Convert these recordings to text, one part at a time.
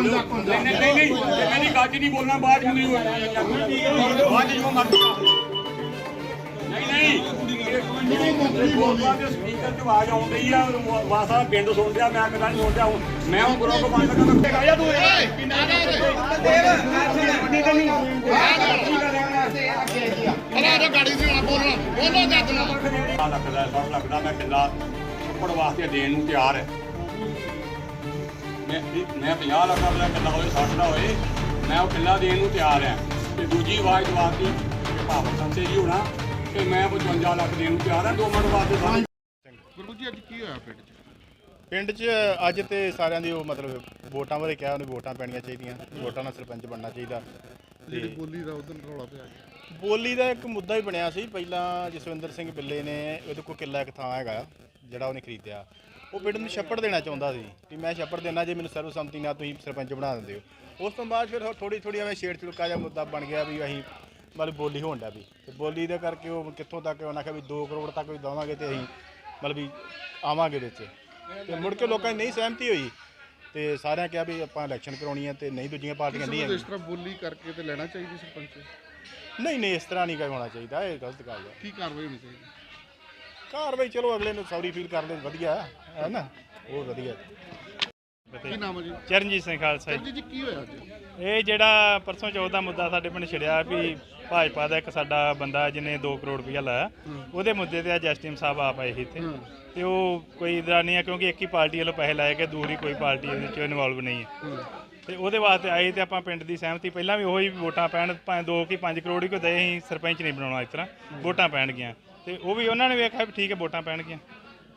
ਨਹੀਂ ਨਹੀਂ ਨਹੀਂ ਨਹੀਂ ਗੱਜ ਨਹੀਂ ਬੋਲਣਾ ਬਾਅਦ ਚ ਨਹੀਂ ਬਾਅਦ ਚ ਜੋ ਮਰਜ਼ੀ ਨਹੀਂ ਨਹੀਂ। ਬੋਲਦਾ ਤੇ ਸਪੀਕਰ ਚ ਆਵਾਜ਼ ਆਉਣ ਰਹੀ ਆ ਵਾਸਾ ਪਿੰਡ ਸੁਣ ਰਿਹਾ ਮੈਂ ਨਹੀਂ ਬੰਦ ਤੂੰ ਕਿੱਲਾ ਵਾਸਤੇ ਦੇਣ ਨੂੰ ਤਿਆਰ ਹੈ। ਮੈਂ ਮੈਂ 50 ਲੱਖ ਦਾ ਕਿੱਲਾ ਹੋਵੇ 60 ਦਾ ਹੋਏ ਮੈਂ ਉਹ ਕਿੱਲਾ ਦੇਣ ਨੂੰ ਤਿਆਰ ਹਾਂ ਤੇ ਦੂਜੀ ਆਵਾਜ਼ ਦਵਾਤੀ ਕਿ ਭਾਵ ਸੰਸੇ ਜੀ ਹੋਣਾ ਤੇ ਮੈਂ 55 ਲੱਖ ਦੇਣ ਨੂੰ ਤਿਆਰ ਹਾਂ ਦੋ ਮਿੰਟ ਵਾਸਤੇ ਸਾਰੇ ਗੁਰੂ ਜੀ ਅੱਜ ਕੀ ਹੋਇਆ ਪਿੰਡ 'ਚ? ਪਿੰਡ 'ਚ ਅੱਜ ਤੇ ਸਾਰਿਆਂ ਦੀ ਉਹ ਮਤਲਬ ਵੋਟਾਂ ਬਾਰੇ ਕਿਹਾ ਉਹਨੇ ਵੋਟਾਂ ਪੈਣੀਆਂ ਚਾਹੀਦੀਆਂ ਵੋਟਾਂ ਨਾਲ ਸਰਪੰਚ ਬਣਨਾ ਚਾਹੀਦਾ। ਜਿਹੜੀ ਬੋਲੀ ਦਾ ਉਦੋਂ ਰੌਲਾ ਪਿਆ ਬੋਲੀ ਦਾ ਇੱਕ ਮੁੱਦਾ ਹੀ ਬਣਿਆ ਸੀ ਪਹਿਲਾਂ ਜਸਵਿੰਦਰ ਸਿੰਘ ਬਿੱਲੇ ਨੇ ਉਹਦੇ ਕੋਲ ਕਿੱਲਾ ਇੱਕ ਥਾਂ ਹੈਗਾ ਜਿਹੜਾ ਉਹਨੇ ਖਰੀਦਿਆ ਉਹ ਪਿੰਡ ਨੂੰ ਛੱਪੜ ਦੇਣਾ ਚਾਹੁੰਦਾ ਸੀ ਕਿ ਮੈਂ ਛੱਪੜ ਦੇਣਾ ਜੇ ਮੈਨੂੰ ਸਰਵਸੰਮਤੀ ਨਾਲ ਤੁਸੀਂ ਸਰਪੰਚ ਬਣਾ ਦਿੰਦੇ ਹੋ। ਉਸ ਤੋਂ ਬਾਅਦ ਫਿਰ ਥੋੜੀ ਥੋੜੀ ਐਵੇਂ ਛੇੜ ਛੁੜਕਾ ਜਿਹਾ ਮੁੱਦਾ ਬਣ ਗਿਆ ਵੀ ਅਸੀਂ ਮਤਲਬ ਬੋਲੀ ਹੋਣ ਡਿਆ ਵੀ। ਤੇ ਬੋਲੀ ਦੇ ਕਰਕੇ ਉਹ ਕਿੱਥੋਂ ਤੱਕ ਉਹਨਾਂ ਕਿਹਾ ਵੀ 2 ਕਰੋੜ ਤੱਕ ਵੀ ਦੇਵਾਂਗੇ ਤੇ ਅਸੀਂ ਮਤਲਬ ਵੀ ਆਵਾਂਗੇ ਵਿੱਚ। ਤੇ ਮੁੜ ਕੇ ਲੋਕਾਂ ਦੀ ਨਹੀਂ ਸਹਿਮਤੀ ਹੋਈ। ਤੇ ਸਾਰਿਆਂ ਕਿਹਾ ਵੀ ਆਪਾਂ ਇਲੈਕਸ਼ਨ ਕਰਾਉਣੀ ਹੈ ਤੇ ਨਹੀਂ ਦੂਜੀਆਂ ਪਾਰਟੀਆਂ ਨਹੀਂ ਇਸ ਤਰ੍ਹਾਂ ਬੋਲੀ ਕਰਕੇ ਤੇ ਲੈਣਾ ਚਾਹੀਦੀ ਸਰਪੰਚ? ਨਹੀਂ ਨਹੀਂ ਇਸ ਤਰ੍ਹਾਂ ਨਹੀਂ ਕੋਈ ਹੋਣਾ ਚਾਹੀਦਾ ਇਹ ਗਲਤ ਗੱਲ ਹੈ ਕੀ ਕਾਰਵਾਈ ਹੋਣੀ ਚਾਹੀਦੀ? ਕਾਰਵਾਈ ਚਲੋ ਅਗਲੇ ਨੂੰ ਸੌਰੀ ਫੀਲ ਕਰ ਲੈ ਵਧੀਆ ਹੈ, ਨਾ? ਉਹ ਵਧੀਆ। ਕੀ ਨਾਮ ਹੈ ਜੀ? ਚਰਨਜੀਤ ਸਿੰਘ ਖਾਲਸਾ ਜੀ। ਜੀ ਕੀ ਹੋਇਆ ਅੱਜ? ਇਹ ਜਿਹੜਾ ਪਰਸੋਂ ਚੌਥ ਦਾ ਮੁੱਦਾ ਸਾਡੇ ਪਿੰਡ ਛਿੜਿਆ ਵੀ ਭਾਜਪਾ ਦਾ ਇੱਕ ਸਾਡਾ ਬੰਦਾ ਜਿਹਨੇ 2 ਕਰੋੜ ਰੁਪਇਆ ਲਾਇਆ ਉਹਦੇ ਮੁੱਦੇ ਤੇ ਅੱਜ ਐਸਟੀਐਮ ਸਾਹਿਬ ਆਪ ਆਏ ਸੀ ਇੱਥੇ। ਤੇ ਉਹ ਕੋਈ ਇਦਾਂ ਨਹੀਂ ਹੈ ਕਿਉਂਕਿ ਇੱਕ ਹੀ ਪਾਰਟੀ ਵੱਲੋਂ ਪੈਸੇ ਲਾਏ ਗਏ ਦੂਰੀ ਕੋਈ ਪਾਰਟੀ ਇਹਦੇ ਵਿੱਚ ਇਨਵੋਲਵ ਨਹੀਂ ਹੈ। ਤੇ ਉਹਦੇ ਵਾਸਤੇ ਆਏ ਤੇ ਆਪਾਂ ਪਿੰਡ ਦੀ ਸਹਿਮਤੀ ਪਹਿਲਾਂ ਵੀ ਉਹੀ ਵੋਟਾਂ ਪੈਣ ਭਾਵੇਂ 2 ਕੀ 5 ਕਰੋੜ ਹੀ ਕੋ ਦੇ ਅਸੀਂ ਸਰਪੰਚ ਨਹੀਂ ਬਣਾਉਣਾ ਇਸ ਤਰ੍ਹਾਂ ਵੋਟਾਂ ਪੈਣਗੀਆਂ। ਤੇ ਉਹ ਵੀ ਉਹਨਾਂ ਨੇ ਵੇਖਿਆ ਵੀ ਠੀਕ ਹੈ ਵੋਟਾਂ ਪੈਣਗੀਆਂ।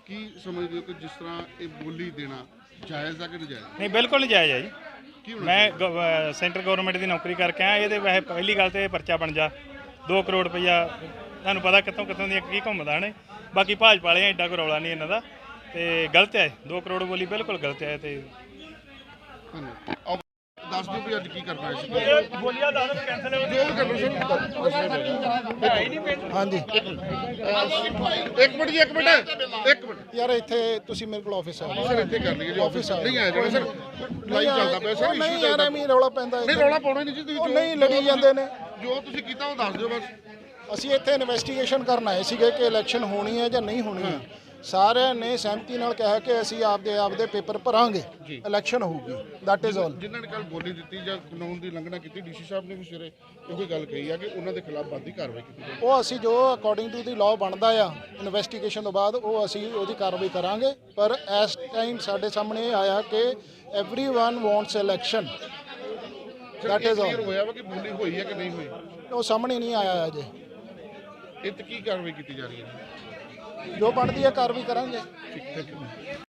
ਕੀ ਸਮਝਦੇ ਹੋ ਕਿ ਜਿਸ ਤਰ੍ਹਾਂ ਇਹ ਬੋਲੀ ਦੇਣਾ ਜਾਇਜ਼ ਹੈ ਕਿ ਨਜਾਇਜ਼ ਨਹੀਂ ਬਿਲਕੁਲ ਨਜਾਇਜ਼ ਹੈ ਜੀ। ਮੈਂ ਸੈਂਟਰ ਗਵਰਨਮੈਂਟ ਦੀ ਨੌਕਰੀ ਕਰਕੇ ਆਇਆ ਇਹਦੇ ਵੈਸੇ ਪਹਿਲੀ ਗੱਲ ਤੇ ਇਹ ਪਰਚਾ ਬਣ ਜਾ। 2 ਕਰੋੜ ਰੁਪਈਆ ਤੁਹਾਨੂੰ ਪਤਾ ਕਿੱਥੋਂ ਕਿੱਥੋਂ ਦੀਆਂ ਕੀ ਘੁੰਮਦਾ ਨੇ ਬਾਕੀ ਭਾਜਪਾ ਵਾਲੇ ਐਡਾ ਕੋਈ ਰੌਲਾ ਨਹੀਂ ਇਹਨਾਂ ਦਾ। ਤੇ ਗਲਤ ਹੈ 2 ਕਰੋੜ ਬੋਲੀ ਬਿਲਕੁਲ ਗਲਤ ਹੈ ਤੇ ਧੰਨਵਾਦ। ਆਓ ਦੱਸ ਦਿਓ ਵੀ ਅੱਜ ਕੀ ਕਰਨਾ ਹੈ। ਸੀ ਬੋਲੀਆ ਦੱਸ ਕੈਨਸਲ ਹੋ ਜੋ ਵੀ ਕਰਨਾ ਸਰ ਹਾਂਜੀ। ਇੱਕ ਮਿੰਟ ਜੀ ਇੱਕ ਮਿੰਟ। ਇੱਕ ਮਿੰਟ। ਯਾਰ ਇੱਥੇ ਤੁਸੀਂ ਮੇਰੇ ਕੋਲ ਆਫਿਸ ਆ। ਸਰ ਇੱਥੇ ਕਰ ਲਈਏ ਜੀ ਆਫਿਸ ਨਹੀਂ ਆਇਆ ਜਾਣਾ ਸਰ ਲਾਈਵ ਚੱਲਦਾ ਪਿਆ ਸਰ ਨਹੀਂ ਇਸ਼ੂ ਯਾਰ ਐਵੇਂ ਰੌਲਾ ਪੈਂਦਾ ਨਹੀਂ ਰੌਲਾ ਪਾਉਣਾ ਹੀ ਨਹੀਂ ਜੀ ਤੁਸੀਂ ਉਹ ਨਹੀਂ ਲੜੀ ਜਾਂਦੇ ਨੇ। ਜੋ ਤੁਸੀਂ ਕੀਤਾ ਉਹ ਦੱਸ ਦਿਓ ਬਸ। ਅਸੀਂ ਇੱਥੇ ਇਨਵੈਸਟੀਗੇਸ਼ਨ ਕਰਨ ਆਏ ਸੀਗੇ ਕਿ ਇਲੈਕਸ਼ਨ ਹੋਣੀ ਹੈ ਜਾਂ ਨਹੀਂ ਹੋਣੀ ਹੈ। ਸਾਰਿਆਂ ਨੇ ਸਹਿਮਤੀ ਨਾਲ ਕਿਹਾ ਕਿ ਅਸੀਂ ਆਪਦੇ ਆਪਦੇ ਪੇਪਰ ਭਰਾਂਗੇ ਇਲੈਕਸ਼ਨ ਹੋਊਗੀ ਦੈਟ ਇਜ਼ ਆਲ ਜਿਨ੍ਹਾਂ ਨੇ ਕੱਲ ਬੋਲੀ ਦਿੱਤੀ ਜਾਂ ਕਾਨੂੰਨ ਦੀ ਉਲੰਘਣਾ ਕੀਤੀ ਡੀਸੀ ਸਾਹਿਬ ਨੇ ਵੀ ਸਵੇਰੇ ਇਹੋ ਗੱਲ ਕਹੀ ਆ ਕਿ ਉਹਨਾਂ ਦੇ ਖਿਲਾਫ ਬੰਦੀ ਕਾਰਵਾਈ ਕੀਤੀ ਜਾਵੇ ਉਹ ਅਸੀਂ ਜੋ ਅਕੋਰਡਿੰਗ ਟੂ ਦੀ ਲਾਅ ਬਣਦਾ ਆ ਇਨਵੈਸਟੀਗੇਸ਼ਨ ਤੋਂ ਬਾਅਦ ਉਹ ਅਸੀਂ ਉਹਦੀ ਕਾਰਵਾਈ ਕਰਾਂਗੇ ਪਰ ਇਸ ਟਾਈਮ ਸਾਡੇ ਸਾਹਮਣੇ ਇਹ ਆਇਆ ਕਿ everyone wants election that is clear all ਹੋਇਆ ਵਾ ਕਿ ਬੋਲੀ ਹੋਈ ਹੈ ਕਿ ਨਹੀਂ ਹੋਈ ਉਹ ਸਾਹਮਣੇ ਨਹੀਂ ਆਇਆ ਅਜੇ ਇਹ ਤੇ ਕੀ ਕਾਰਵਾਈ ਕੀਤੀ ਜਾ ਰਹੀ ਹੈ ਜੋ ਬਣਦੀ ਹੈ ਕਾਰਵਾਈ ਕਰਾਂਗੇ। ਠੀਕ